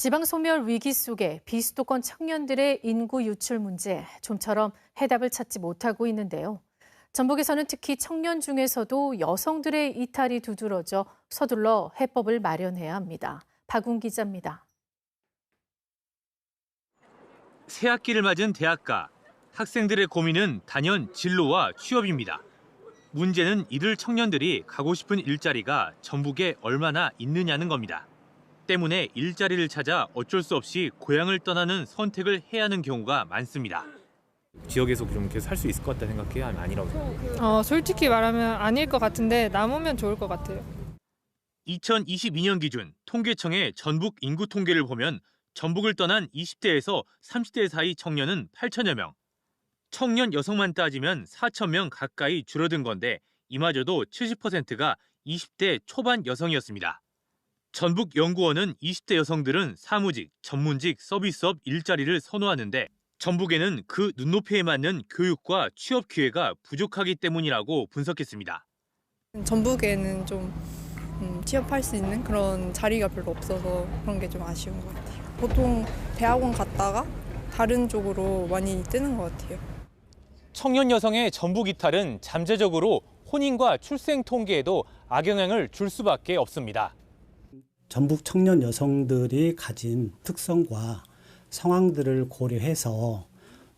지방 소멸 위기 속에 비수도권 청년들의 인구 유출 문제 좀처럼 해답을 찾지 못하고 있는데요. 전북에서는 특히 청년 중에서도 여성들의 이탈이 두드러져 서둘러 해법을 마련해야 합니다. 박웅 기자입니다. 새 학기를 맞은 대학가. 학생들의 고민은 단연 진로와 취업입니다. 문제는 이들 청년들이 가고 싶은 일자리가 전북에 얼마나 있느냐는 겁니다. 때문에 일자리를 찾아 어쩔 수 없이 고향을 떠나는 선택을 해야 하는 경우가 많습니다. 지역에서 좀 계속 살 수 있을 것 같다 생각해요? 아니면 아니라고 생각해요? 어, 솔직히 말하면 아닐 것 같은데 남으면 좋을 것 같아요. 2022년 기준 통계청의 전북 인구 통계를 보면 전북을 떠난 20대에서 30대 사이 청년은 8천여 명. 청년 여성만 따지면 4천 명 가까이 줄어든 건데 이마저도 70%가 20대 초반 여성이었습니다. 전북 연구원은 20대 여성들은 사무직, 전문직, 서비스업 일자리를 선호하는데 전북에는 그 눈높이에 맞는 교육과 취업 기회가 부족하기 때문이라고 분석했습니다. 전북에는 좀 음, 취업할 수 있는 그런 자리가 별로 없어서 그런 게 좀 아쉬운 것 같아요. 보통 대학원 갔다가 다른 쪽으로 많이 뜨는 것 같아요. 청년 여성의 전북 이탈은 잠재적으로 혼인과 출생 통계에도 악영향을 줄 수밖에 없습니다. 전북 청년 여성들이 가진 특성과 상황들을 고려해서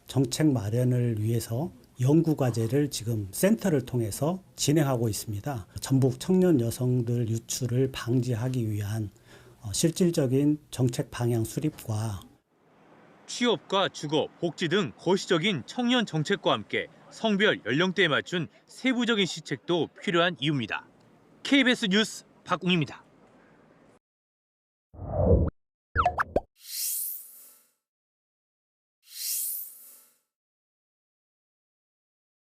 정책 마련을 위해서 연구 과제를 지금 센터를 통해서 진행하고 있습니다. 전북 청년 여성들 유출을 방지하기 위한 어, 실질적인 정책 방향 수립과 취업과 주거, 복지 등 거시적인 청년 정책과 함께 성별, 연령대에 맞춘 세부적인 시책도 필요한 이유입니다. KBS 뉴스 박웅입니다.